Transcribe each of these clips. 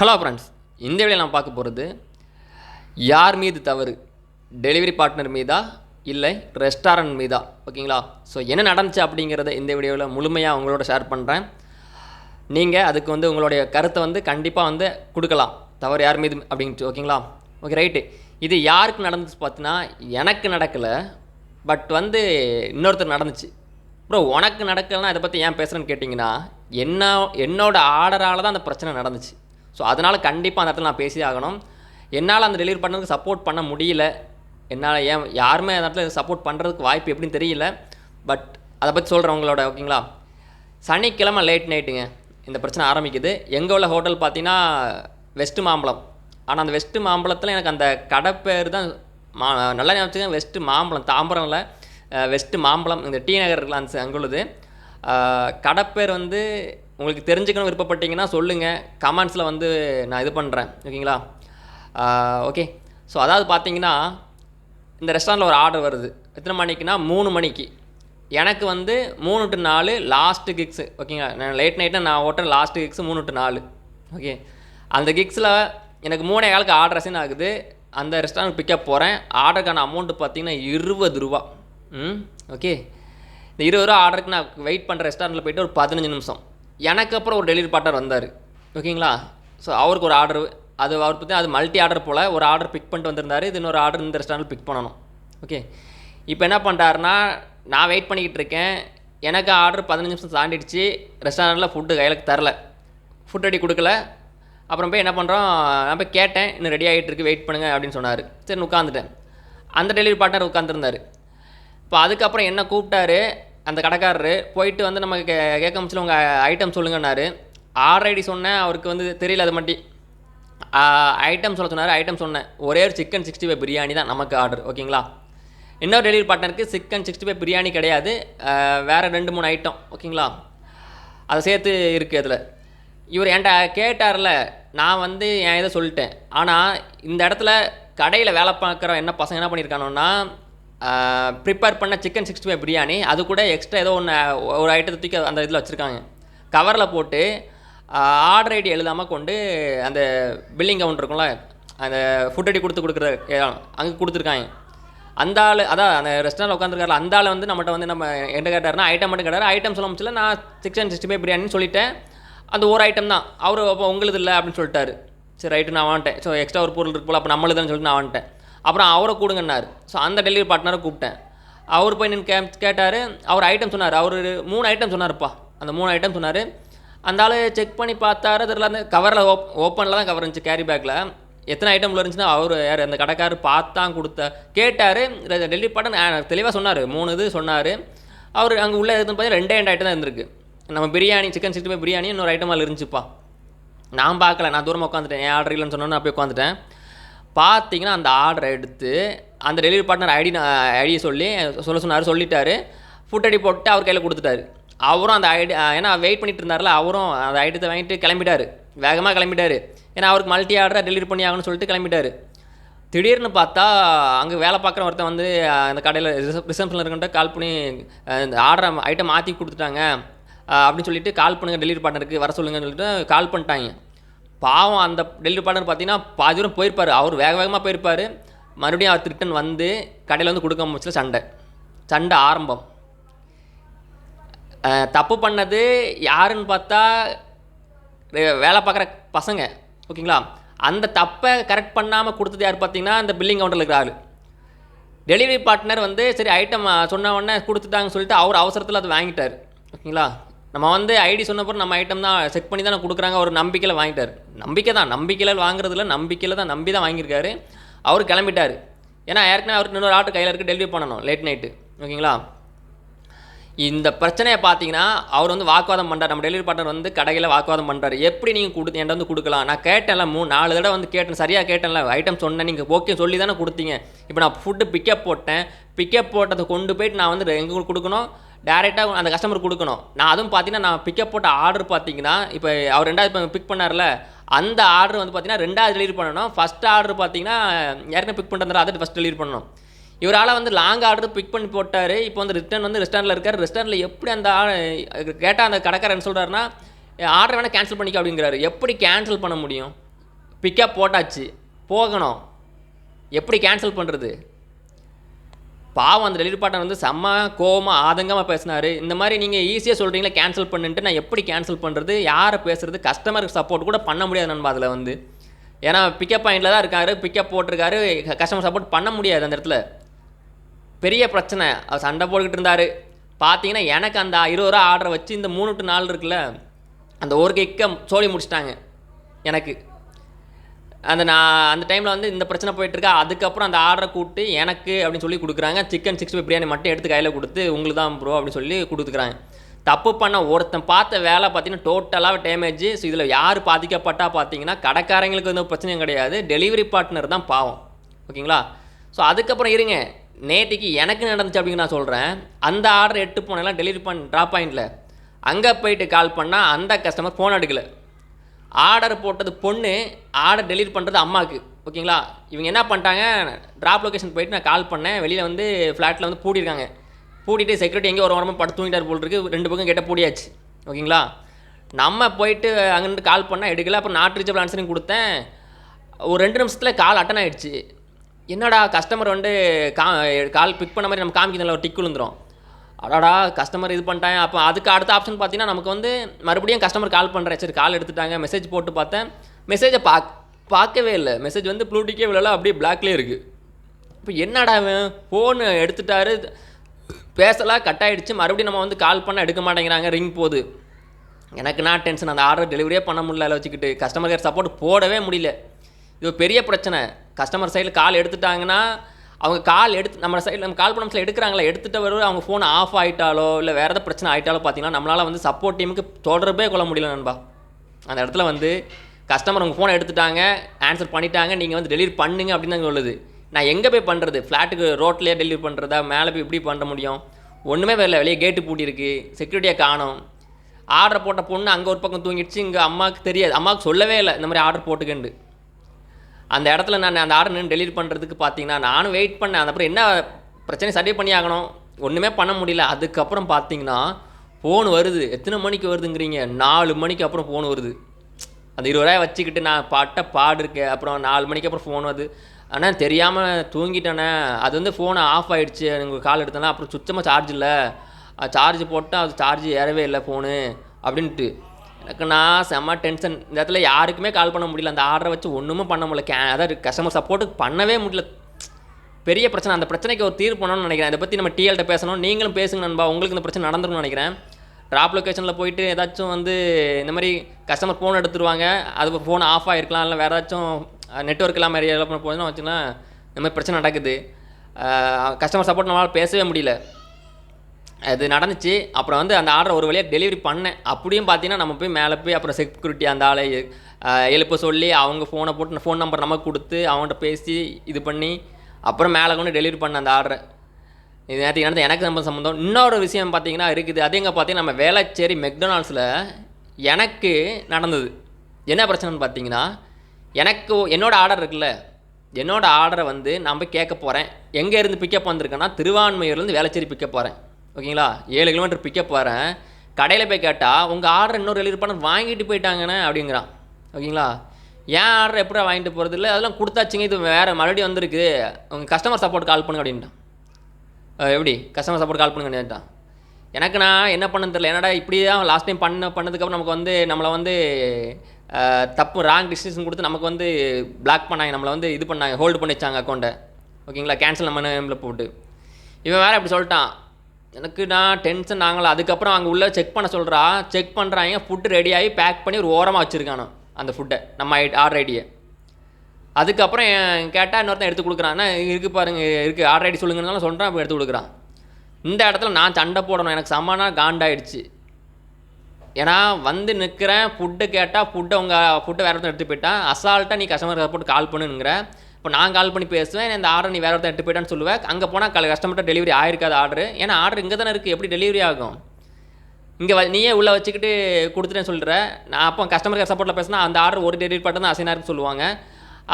Hello friends இந்த வீடியோவில் நான் பார்க்க போகிறது யார் மீது தவறு? டெலிவரி பார்ட்னர் மீதா? இல்லை ரெஸ்டாரண்ட் மீதா? ஓகேங்களா ஸோ என்ன நடந்துச்சு அப்படிங்கிறத இந்த வீடியோவில் முழுமையாக உங்களோட ஷேர் பண்ணுறேன் நீங்கள் அதுக்கு வந்து உங்களுடைய கருத்தை வந்து கண்டிப்பாக வந்து கொடுக்கலாம். தவறு யார் மீது அப்படின்ட்டு ஓகேங்களா ஓகே ரைட்டு இது யாருக்கு நடந்துச்சு பார்த்தீங்கன்னா எனக்கு நடக்கலை பட் வந்து இன்னொருத்தர் நடந்துச்சு. ப்ரோ உனக்கு நடக்கலைன்னா இதை பற்றி ஏன் பேசுகிறேன்னு கேட்டிங்கன்னா என்ன என்னோடய ஆர்டரால் தான் அந்த பிரச்சனை நடந்துச்சு. ஸோ அதனால் கண்டிப்பாக அந்த இடத்துல நான் பேசி ஆகணும். என்னால் அந்த டெலிவரி பண்ணதுக்கு சப்போர்ட் பண்ண முடியல. என்னால் ஏன் யாருமே அந்த இடத்துல சப்போர்ட் பண்ணுறதுக்கு வாய்ப்பு எப்படின்னு தெரியல. பட் அதை பற்றி சொல்கிறேன் உங்களோட ஓகேங்களா? சனிக்கிழமை லேட் நைட்டுங்க இந்த பிரச்சனை ஆரம்பிக்குது. எங்கே உள்ள ஹோட்டல் பார்த்தீங்கன்னா வெஸ்ட்டு மாம்பழம் ஆனால் அந்த வெஸ்ட்டு மாம்பழத்தில் எனக்கு அந்த கடை பேர் தான் மா நல்லா ஞாபகம் வெஸ்ட்டு மாம்பழம் தாம்பரமில் வெஸ்ட்டு மாம்பழம் இந்த டி நகர் இருக்கலாம் அந்த அங்குள்ளது கடை பேர் வந்து உங்களுக்கு தெரிஞ்சுக்கணும் விருப்பப்பட்டீங்கன்னா சொல்லுங்கள் கமெண்ட்ஸில் வந்து நான் இது பண்ணுறேன் ஓகேங்களா? ஓகே. ஸோ அதாவது பார்த்தீங்கன்னா இந்த ரெஸ்டாரண்ட்டில் ஒரு ஆர்டர் வருது. எத்தனை மணிக்குன்னா? மூணு மணிக்கு. எனக்கு வந்து மூணு டு நாலு லாஸ்ட்டு கிக்ஸு ஓகேங்களா? நான் லேட் நைட்டில் நான் ஓட்டுற லாஸ்ட்டு கிக்ஸு மூணு டு நாலு. ஓகே. அந்த கிக்ஸில் எனக்கு மூணே காலுக்கு ஆர்டர் அசைன் ஆகுது. அந்த ரெஸ்டாரண்ட் பிக்கப் போகிறேன் ஆர்டருக்கான அமௌண்ட்டு பார்த்தீங்கன்னா இருபது ரூபா. ம் ஓகே. இந்த இருபது ரூபா ஆர்டருக்கு நான் வெயிட் பண்ணுற ரெஸ்டாரண்ட்டில் போயிட்டு ஒரு பதினஞ்சு நிமிஷம். எனக்கு அப்புறம் ஒரு டெலிவரி பார்ட்னர் வந்தார். ஓகேங்களா? ஸோ அவருக்கு ஒரு ஆர்டர் அது அவர் பற்றி அது மல்டி ஆர்டர் போல் ஒரு ஆர்டர் பிக் பண்ணிட்டு வந்திருந்தார். இது இன்னொரு ஆர்டர் இந்த ரெஸ்டாரண்ட் பிக் பண்ணணும். ஓகே இப்போ என்ன பண்ணுறாருன்னா நான் வெயிட் பண்ணிக்கிட்டு இருக்கேன். எனக்கு ஆர்டர் பதினஞ்சு நிமிஷம் தாண்டிடுச்சு. ரெஸ்டாரண்ட்டில் ஃபுட்டு கையில் தரல. ஃபுட் ரெடி கொடுக்கல. அப்புறம் போய் என்ன பண்ணுறோம் நான் போய் கேட்டேன். இன்னும் ரெடி ஆகிட்டு இருக்கு வெயிட் பண்ணுங்க அப்படின்னு சொன்னார். சரி உட்காந்துட்டேன் அந்த டெலிவரி பார்ட்னர் உட்காந்துருந்தார் இப்போ அதுக்கப்புறம் என்ன கூப்பிட்டாரு? அந்த கடைக்காரரு போயிட்டு வந்து நம்ம கே கேட்க முடிச்சல உங்கள் ஐட்டம் சொல்லுங்கன்னாரு. ஆர்டர் ஐடி சொன்னேன் அவருக்கு வந்து தெரியல அது மட்டும். ஐட்டம் சொல்ல சொன்னார் ஐட்டம் சொன்னேன். ஒரே ஒரு சிக்கன் சிக்ஸ்டி ஃபைவ் பிரியாணி தான் நமக்கு ஆர்டர் ஓகேங்களா? இன்னொரு டெலிவரி பார்ட்னருக்கு சிக்கன் சிக்ஸ்டி ஃபைவ் பிரியாணி கிடையாது. வேறு ரெண்டு மூணு ஐட்டம் ஓகேங்களா? அதை சேர்த்து இருக்குது அதில். இவர் என்கிட்ட கேட்டார்ல நான் வந்து என் இதை சொல்லிட்டேன். ஆனால் இந்த இடத்துல கடையில் வேலை பார்க்குற என்ன பசங்க என்ன பண்ணியிருக்கானோன்னா ப்ரிப்பேர் பண்ண சிக்கன் சிக்ஸ்டி ஃபைவ் பிரியாணி. அது கூட எக்ஸ்ட்ரா ஏதோ ஒன்று ஒரு ஐட்டத்தை தூக்கி அந்த இதில் வச்சுருக்காங்க. கவரில் போட்டு ஆர்டர் ஐடி எழுதாமல் கொண்டு அந்த பில்லிங் கவுண்டர் இருக்கும்ல அந்த ஃபுட் ஐடி கொடுத்து கொடுக்குற அங்கே கொடுத்துருக்காங்க. அந்த ஆள் அதான் அந்த ரெஸ்டாரண்ட் உட்காந்துருக்காரு அந்த ஆள் வந்து நம்மகிட்ட வந்து நம்ம என்ன கேட்டார்னா ஐட்டம் மட்டும் கேட்டார். ஐட்டம் சொல்ல முடியல நான் சிக்கன் சிக்ஸ்டி ஃபைவ் பிரியாணின்னு சொல்லிட்டேன். அந்த ஒரு ஐட்டம் தான். அவர் அப்போ உங்களுது இல்லை அப்படின்னு சொல்லிட்டாரு. சரி ரைட்டு நான் வாங்கிட்டேன். ஸோ எக்ஸ்ட்ரா ஒரு பொருள் இருக்கு போல் அப்போ நம்மளுதுன்னு சொல்லிட்டு நான் வந்துட்டேன் அப்புறம் அவரை கூடுங்கன்னாரு. ஸோ அந்த டெலிவரி பார்ட்னரை கூப்பிட்டேன். அவர் போய் நின்று கே கேட்டார். அவர் ஐட்டம் சொன்னார். அவர் மூணு ஐட்டம் சொன்னார்ப்பா. அந்த மூணு ஐட்டம் சொன்னார். அந்த ஆள் செக் பண்ணி பார்த்தாரு. அதில் அந்த கவரில் ஓப் ஓப்பனில் தான் கவர் இருந்துச்சு கேரி பேக்கில் எத்தனை ஐட்டம் உள்ள இருந்துச்சுன்னா அவர் யார் அந்த கடைக்காரர் பார்த்தான் கொடுத்த கேட்டார். டெலிவரி பாட்டன் தெளிவாக சொன்னார். மூணு இது சொன்னார். அவர் அங்கே உள்ளே இருந்து பார்த்தீங்கன்னா ரெண்டே ரெண்டு ஐட்டம் தான் இருந்திருக்கு. நம்ம biryani chicken sixty five biryani இன்னொரு ஐட்டம் அதில் இருந்துச்சுப்பா. நான் பார்க்கல. நான் தூரமாக உட்காந்துட்டேன் என் ஆர்டர் இல்லைன்னு சொன்னோன்னு அப்படியே உட்காந்துட்டேன் பார்த்தீங்கன்னா அந்த ஆர்டரை எடுத்து அந்த டெலிவரி பார்ட்னர் ஐடி ஐடியை சொல்லி சொல்ல சொன்னார் சொல்லிட்டாரு. ஃபுட் ஐடி போட்டு அவர் கையில் கொடுத்துட்டாரு. அவரும் அந்த ஐடி ஏன்னா வெயிட் பண்ணிட்டு இருந்தார்ல அவரும் அந்த ஐட்டத்தை வாங்கிட்டு கிளம்பிட்டாரு. வேகமாக கிளம்பிட்டார். ஏன்னா அவருக்கு மல்டி ஆர்டரை டெலிவரி பண்ணி ஆகணும்னு சொல்லிட்டு கிளம்பிட்டார். திடீர்னு பார்த்தா அங்கே வேலை பார்க்குற ஒருத்தன் வந்து அந்த கடையில் ரிசப்ஷனில் இருக்கின்ற கால் பண்ணி இந்த ஆர்டரை ஐட்டம் மாற்றி கொடுத்துட்டாங்க. அப்படின்னு சொல்லிட்டு கால் பண்ணுங்கள் டெலிவரி பார்ட்னருக்கு வர சொல்லுங்கன்னு சொல்லிட்டு கால் பண்ணிட்டாங்க. பாவம் அந்த டெலிவரி பார்ட்னர் பார்த்தீங்கன்னா பாதி தூரம் போயிருப்பார். அவர் வேக வேகமாக போயிருப்பார். மறுபடியும் அவர் ரிட்டன் வந்து கடையில் வந்து கொடுக்க முடிச்சல சண்டை. சண்டை ஆரம்பம். தப்பு பண்ணது யாருன்னு பார்த்தா வேலை பார்க்குற பசங்க. ஓகேங்களா? அந்த தப்பை கரெக்ட் பண்ணாமல் கொடுத்தது யார் பார்த்தீங்கன்னா அந்த பில்லிங் கவுண்டரில் இருக்கிற ஆள். டெலிவரி பார்ட்னர் வந்து சரி ஐட்டம் சொன்ன உடனே கொடுத்துட்டாங்கன்னு சொல்லிட்டு அவர் அவசரத்தில் அதை வாங்கிட்டார். ஓகேங்களா? நம்ம வந்து ஐடி சொன்னப்போ நம்ம ஐட்டம் தான் செக் பண்ணி தானே கொடுக்குறாங்க ஒரு நம்பிக்கையில் வாங்கிட்டார். நம்பிக்கை தான் நம்பிக்கையில் வாங்குறதுல நம்பிக்கையில் தான் நம்பி தான் வாங்கியிருக்காரு. அவர் கிளம்பிட்டார். ஏன்னா ஏற்கனவே அவருக்கு இன்னொரு ஆட்டு கையில் இருக்குது டெலிவரி பண்ணணும் லேட் நைட்டு ஓகேங்களா? இந்த பிரச்சனையை பார்த்தீங்கன்னா அவர் வந்து வாக்குவாதம் பண்ணுறார் நம்ம டெலிவரி பார்ட்னர் வந்து கடையில் வாக்குவாதம் பண்ணுறாரு எப்படி நீங்கள் கொடு என்கிட்ட வந்து கொடுக்கலாம்? நான் கேட்டேன்ல மூணு நாலு தடவை வந்து கேட்டேன். சரியாக கேட்டேன்ல ஐட்டம் சொன்னேன். நீங்கள் ஓகே சொல்லி தானே கொடுத்தீங்க. இப்போ நான் ஃபுட்டு பிக்கப் போட்டேன். பிக்கப் போட்டதை கொண்டு போயிட்டு நான் வந்து எங்கே கொடுக்கணும். டேரெக்டாக அந்த கஸ்டமர் கொடுக்கணும். நான் அதுவும் பார்த்தீங்கன்னா நான் பிக்கப் போட்ட ஆர்டர் பார்த்தீங்கன்னா இப்போ அவர் ரெண்டாவது இப்போ பிக் பண்ணார்ல அந்த ஆர்டர் வந்து பார்த்தீங்கன்னா ரெண்டாவது டெலிவரி பண்ணணும். ஃபஸ்ட் ஆர்டர் பார்த்தீங்கன்னா ஏற்கனவே பிக் பண்ணுறதா அதை ஃபஸ்ட் டெலிவரி பண்ணணும். இவரால் வந்து லாங் ஆர்டர் பிக் பண்ணி போட்டார். இப்போ வந்து ரிட்டர்ன் வந்து ரெஸ்டாரண்ட்டில் இருக்கார். ரெஸ்டாரண்ட்டில் எப்படி அந்த கேட்டால் அந்த கடைக்காரன் சொல்கிறாருன்னா ஆர்டர் வேணால் கேன்சல் பண்ணிக்க அப்படிங்கிறாரு. எப்படி கேன்சல் பண்ண முடியும்? பிக்கப் போட்டாச்சு. போகணும். எப்படி கேன்சல் பண்ணுறது பாவம் அந்த டெலிவரி பார்ட்னர் வந்து செம்ம கோவமாக ஆதங்கமாக பேசினார். இந்த மாதிரி நீங்கள் ஈஸியாக சொல்கிறீங்களா கேன்சல் பண்ணுன்ட்டு நான் எப்படி கேன்சல் பண்ணுறது யாரை பேசுகிறது கஸ்டமருக்கு சப்போர்ட் கூட பண்ண முடியாது நண்பா அதில் வந்து. ஏன்னா பிக்கப் பாயிண்டில் தான் இருக்காரு பிக்கப் போட்டிருக்காரு கஸ்டமர் சப்போர்ட் பண்ண முடியாது அந்த இடத்துல. பெரிய பிரச்சனை. அவர் சண்டை போட்டுக்கிட்டு இருந்தார். பார்த்தீங்கன்னா எனக்கு அந்த இருபது ரூபா ஆர்டரை வச்சு இந்த மூணு டு நாலு இருக்குல்ல அந்த ஒரு கேக்கை சோழி முடிச்சிட்டாங்க எனக்கு. அந்த நான் அந்த டைமில் வந்து இந்த பிரச்சனை போயிட்டுருக்கா. அதுக்கப்புறம் அந்த ஆர்டரை கூப்பிட்டு எனக்கு அப்படின்னு சொல்லி கொடுக்குறாங்க. சிக்கன் சிக்ஸ்டி ஃபைவ் பிரியாணி மட்டும் எடுத்து கையில் கொடுத்து உங்களுக்கு தான் ப்ரோ அப்படின்னு சொல்லி கொடுத்துக்குறாங்க தப்பு பண்ண ஒருத்தன் பார்த்த வேலை பார்த்தீங்கன்னா டோட்டலாக டேமேஜ் ஸோ இதில் யார் பாதிக்கப்பட்டா பார்த்தீங்கன்னா கடைக்காரங்களுக்கு வந்து பிரச்சனையும் கிடையாது. டெலிவரி பார்ட்னர் தான் பாவம். ஓகேங்களா? ஸோ அதுக்கப்புறம் இருங்க. நேற்றுக்கு எனக்கு நடந்துச்சு அப்படின்னு நான் சொல்கிறேன் அந்த ஆர்டர் எட்டு போனெல்லாம் டெலிவரி பண்ண ட்ராப் பாயிண்டில் அங்கே போயிட்டு கால் பண்ணால் அந்த கஸ்டமர் ஃபோன் எடுக்கலை. ஆர்டர் போட்டது பொண்ணு ஆர்டர் டெலிவரி பண்ணுறது அம்மாவுக்கு ஓகேங்களா? இவங்க என்ன பண்ணிட்டாங்க ட்ராப் லொக்கேஷன் போயிட்டு நான் கால் பண்ணேன். வெளியில் வந்து ஃப்ளாட்டில் வந்து பூட்டியிருக்காங்க. பூட்டிட்டு செக்யூரிட்டி எங்கேயோ ஒரு வாரமாக படுத்து தூங்கிட்டார் போல் இருக்கு ரெண்டு பக்கம் கேட்ட பூடியாச்சு ஓகேங்களா? நம்ம போயிட்டு அங்கேருந்து கால் பண்ணால் எடுக்கல. அப்புறம் நாட் ரீச்சபிள் ஆன்சரிங் கொடுத்தேன். ஒரு ரெண்டு நிமிஷத்தில் கால் அட்டன் ஆகிடுச்சு என்னடா கஸ்டமர் வந்து கா கால் பிக் பண்ண மாதிரி நம்ம காமிக்கிறதுல ஒரு டிக் விழுந்துரும். அடாடா கஸ்டமர் இது பண்ணிட்டாங்க. அப்போ அதுக்கு அடுத்த ஆப்ஷன் பார்த்தீங்கன்னா நமக்கு வந்து மறுபடியும் கஸ்டமர் கால் பண்ணுறேன் சரி கால் எடுத்துட்டாங்க. மெசேஜ் போட்டு பார்த்தேன். மெசேஜை பாக் பார்க்கவே இல்லை. மெசேஜ் வந்து ப்ளூடிக்கே விழல அப்படியே பிளாக்லேயே இருக்குது இப்போ என்னடா ஃபோனு எடுத்துட்டாரு. பேசலாம் கட் ஆகிடுச்சு மறுபடியும் நம்ம வந்து கால் பண்ண எடுக்க மாட்டேங்கிறாங்க. ரிங் போகுது எனக்கு நான் டென்ஷன் அந்த ஆர்டர் டெலிவரியே பண்ண முடியல அதில் வச்சுக்கிட்டு. கஸ்டமர் கேர் சப்போர்ட் போடவே முடியல. இது பெரிய பிரச்சனை. கஸ்டமர் சைடில் கால் எடுத்துட்டாங்கன்னா அவங்க கால் எடுத்து நம்ம சைடில் நம்ம கால் பண்ண எடுக்கிறாங்களா எடுத்துகிட்ட வர அவங்க ஃபோன் ஆஃப் ஆகிட்டாலோ இல்லை வேறு எதாவது பிரச்சனை ஆகிட்டாலோ பார்த்தீங்கன்னா நம்மளால் வந்து சப்போர்ட் டீமுக்கு தொடர்பே கொள்ள முடியல நண்பா. அந்த இடத்துல வந்து கஸ்டமர் உங்கள் ஃபோனை எடுத்துட்டாங்க ஆன்சர் பண்ணிட்டாங்க நீங்கள் வந்து டெலிவரி பண்ணுங்க அப்படின்னு தான் சொல்லுது. நான் எங்கே போய் பண்ணுறது ஃப்ளாட்டுக்கு ரோட்லேயே டெலிவரி பண்ணுறதா மேலே போய் இப்படி பண்ண முடியும்? ஒன்றுமே வரல வெளியே கேட்டு பூட்டியிருக்கு செக்யூரிட்டியாக காணோம். ஆர்டர் போட்ட பொண்ணு அங்கே ஒரு பக்கம் தூங்கிடுச்சு இங்கே அம்மாவுக்கு தெரியாது. அம்மாவுக்கு சொல்லவே இல்லை இந்த மாதிரி ஆர்டர் போட்டுக்கண்டு. அந்த இடத்துல நான் அந்த ஆர்டர் நின்று டெலிவரி பண்ணுறதுக்கு பார்த்தீங்கன்னா நானும் வெயிட் பண்ணேன். அப்புறம் என்ன பிரச்சனை சரி பண்ணி ஆகணும்? ஒன்றுமே பண்ண முடியல. அதுக்கப்புறம் பார்த்தீங்கன்னா ஃபோன் வருது. எத்தனை மணிக்கு வருதுங்கிறீங்க? நாலு மணிக்கு அப்புறம் ஃபோன் வருது. அந்த இருபது வச்சுக்கிட்டு நான் பாட்ட பாடு இருக்கேன் அப்புறம் நாலு மணிக்கு அப்புறம் ஃபோன் வருது. ஆனால் தெரியாமல் தூங்கிட்டேனே. அது வந்து ஃபோனை ஆஃப் ஆகிடுச்சு உங்களுக்கு கால் எடுத்தேன்னா அப்புறம் சுத்தமாக சார்ஜ் இல்லை. சார்ஜ் போட்டால் அது சார்ஜ் ஏறவே இல்லை ஃபோனு அப்படின்ட்டு. எனக்கு நான் செம்ம டென்ஷன் இந்த இடத்துல யாருக்குமே கால் பண்ண முடியல. அந்த ஆர்டரை வச்சு ஒன்றுமே பண்ண முடியல. கே அதாவது கஸ்டமர் சப்போர்ட்டுக்கு பண்ணவே முடியல. பெரிய பிரச்சனை. அந்த பிரச்சனைக்கு ஒரு தீர்வு பண்ணணும்னு நினைக்கிறேன். இதை பற்றி நம்ம டிஎல்கிட்ட பேசணும். நீங்களும் பேசுங்க நண்பா. உங்களுக்கு இந்த பிரச்சனை நடந்துரும்னு நினைக்கிறேன். ட்ராப் லொக்கேஷனில் போயிட்டு ஏதாச்சும் வந்து இந்த மாதிரி கஸ்டமர் ஃபோன் எடுத்துருவாங்க. அது ஃபோன் ஆஃப் ஆகிருக்கலாம் இல்லை வேறு ஏதாச்சும் நெட்ஒர்க் இல்லாமல் ஏரியாவில் போச்சுன்னா வச்சுன்னா இந்த மாதிரி பிரச்சனை நடக்குது. கஸ்டமர் சப்போர்ட் நம்மளால் பேசவே முடியல. அது நடந்துச்சு. அப்புறம் வந்து அந்த ஆர்டர் ஒரு வழியாக டெலிவரி பண்ணேன். அப்படியும் பார்த்தீங்கன்னா நம்ம போய் மேலே போய் அப்புறம் செக்யூரிட்டி அந்த ஆளை எழுப்ப சொல்லி அவங்க ஃபோனை போட்டு ஃபோன் நம்பர் நமக்கு கொடுத்து அவன்கிட்ட பேசி இது பண்ணி அப்புறம் மேலே கொண்டு டெலிவரி பண்ண அந்த ஆர்டரை இது நேற்று நடந்த எனக்கு நம்ம சம்மந்தம் இன்னொரு விஷயம் பார்த்தீங்கன்னா இருக்குது. அது எங்கே பார்த்தீங்கன்னா நம்ம வேளச்சேரி மெக்டொனால்ட்ஸில் எனக்கு நடந்தது. என்ன பிரச்சனைன்னு பார்த்தீங்கன்னா எனக்கு என்னோட ஆர்டர் இருக்குல்ல என்னோடய ஆர்டரை வந்து நான் போய் கேட்க போகிறேன் எங்கேருந்து பிக்கப் வந்திருக்கேன்னா திருவான்மையூர்லேருந்து வேளச்சேரி பிக்கப் போகிறேன் ஓகேங்களா? ஏழு கிலோமீட்டர் பிக்கப் போகிறேன் கடையில் போய் கேட்டால் உங்கள் ஆர்டர் இன்னொரு டெலிவரி பண்ண வாங்கிட்டு போயிட்டாங்கண்ணே அப்படிங்கிறான். ஓகேங்களா? ஏன் ஆர்டர் எப்படா வாங்கிட்டு போகிறது இல்லை? அதெல்லாம் கொடுத்தாச்சுங்க. இது வேறு மறுபடியும் வந்திருக்கு. உங்கள் கஸ்டமர் சப்போர்ட் கால் பண்ணுங்க அப்படின்ட்டான். எப்படி? கஸ்டமர் சப்போர்ட் கால் பண்ணுங்க அப்படின்ட்டான். எனக்கு நான் என்ன பண்ணன்னு தெரியல. என்னடா இப்படி தான் லாஸ்ட் டைம் பண்ண பண்ணதுக்கப்புறம் நமக்கு வந்து நம்மளை வந்து தப்பு ராங் டிசிஷன் கொடுத்து நமக்கு வந்து பிளாக் பண்ணாங்க. நம்மளை வந்து இது பண்ணாங்க ஹோல்டு பண்ணி வச்சாங்க அக்கௌண்ட்டை ஓகேங்களா? கேன்சல் நம்ம போட்டு. இவன் வேறு இப்படி சொல்லிட்டான். எனக்கு நான் டென்ஷன் ஆகல அதுக்கப்புறம் அங்கே உள்ள செக் பண்ண சொல்கிறா செக் பண்ணுறாங்க ஃபுட்டு ரெடி ஆகி பேக் பண்ணி ஒரு ஓரமாக வச்சுருக்கானோ அந்த ஃபுட்டை நம்ம ஐ ஆர்டர் ஐடியை அதுக்கப்புறம் கேட்டால் இன்னொருத்தன் எடுத்து கொடுக்குறான். இருக்குது பாருங்கள் இருக்குது ஆர்டர் ஐடி சொல்லுங்கன்னு சொல்கிறேன் அப்போ எடுத்து கொடுக்குறான். இந்த இடத்துல நான் சண்டை போடணும். எனக்கு சமானாக காண்டாயிடுச்சு. ஏன்னா வந்து நிற்கிறேன் ஃபுட்டு கேட்டால் ஃபுட்டை உங்கள் ஃபுட்டை வேறு ஒருத்தன் எடுத்து போயிட்டான். அசால்ட்டாக நீ கஸ்டமர் சப்போர்ட் கால் பண்ணுங்கிற. இப்போ நான் கால் பண்ணி பேசுவேன் இந்த ஆர்டர் நீ வேறு ஒருத்தர் எட்டு போயிட்டான்னு சொல்லுவேன் அங்கே போனால் கஸ்டமர்கிட்ட டெலிவரி ஆயிருக்காது ஆர்டர் ஏன்னா ஆர்டர் இங்கே தானே இருக்குது எப்படி டெலிவரி ஆகும்? இங்கே வ நீயே உள்ளே வச்சுக்கிட்டு கொடுத்துட்டேன்னு சொல்கிற நான் அப்போ கஸ்டமர் கேர் சப்போர்ட்டில் பேசினா அந்த ஆர்டர் ஒரு டெலிவரி மட்டும் தான் அசைனாக சொல்லுவாங்க.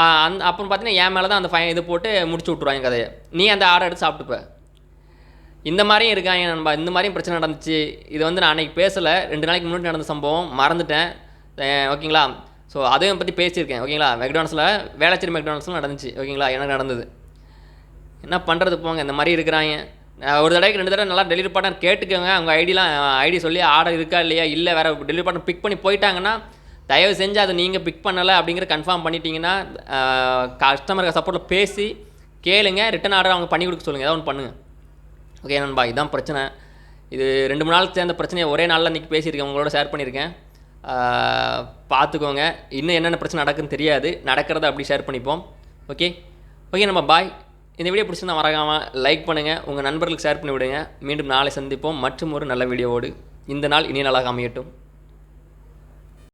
அந் அந்த அப்புறம் பார்த்தீங்கன்னா என் மேலே தான் அந்த ஃபைன் இது போட்டு முடிச்சு விட்ருவாங்க கதையை. நீ அந்த ஆர்டர் எடுத்து சாப்பிட்டுப்ப. இந்த மாதிரியும் இருக்காங்க நண்பா. இந்த மாதிரியும் பிரச்சனை நடந்துச்சு. இது வந்து நான் அன்றைக்கி பேசலை. ரெண்டு நாளைக்கு முன்னாடி நடந்த சம்பவம். மறந்துட்டேன். ஓகேங்களா? ஸோ அதையும் பற்றி பேசியிருக்கேன் ஓகேங்களா? மெக்டானல்ஸில் வேளச்சேரி மெக்டானல்ஸ்லாம் நடந்துச்சு ஓகேங்களா? எனக்கு நடந்தது? என்ன பண்ணுறது போங்க இந்த மாதிரி இருக்கிறாங்க. ஒரு தடவைக்கு ரெண்டு தடவை நல்லா டெலிவரி பார்ட்னர் கேட்டுக்கோங்க அவங்க ஐடிலாம் ஐடி சொல்லி ஆர்டர் இருக்கா இல்லையா இல்லை வேறு டெலிவரி பார்ட்னர் பிக் பண்ணி போயிட்டாங்கன்னா தயவு செஞ்சு அதை நீங்கள் பிக் பண்ணலை அப்படிங்கிற கன்ஃபார்ம் பண்ணிட்டீங்கன்னா கஸ்டமருக்கு சப்போர்ட்டில் பேசி கேளுங்க ரிட்டன் ஆர்டர் அவங்க பண்ணி கொடுக்க சொல்லுங்கள் ஏதாவது ஒன்று பண்ணுங்கள் ஓகே நண்பா இதுதான் பிரச்சனை. இது ரெண்டு மூணு நாள் சேர்ந்த பிரச்சனையை ஒரே நாளில் இன்றைக்கி பேசியிருக்கேன் உங்களோட ஷேர் பண்ணியிருக்கேன். பார்த்துக்கோங்க. இன்னும் என்னென்ன பிரச்சனை நடக்குன்னு தெரியாது. நடக்கிறத அப்படி ஷேர் பண்ணிப்போம். ஓகே ஓகே நம்ம பாய் இந்த வீடியோ பிடிச்சிருந்தா மறக்காமல் லைக் பண்ணுங்கள் உங்கள் நண்பர்களுக்கு ஷேர் பண்ணி விடுங்க மீண்டும் நாளை சந்திப்போம். மற்றும் ஒரு நல்ல வீடியோவோடு இந்த நாள் இனிய நாளாக அமையட்டும்.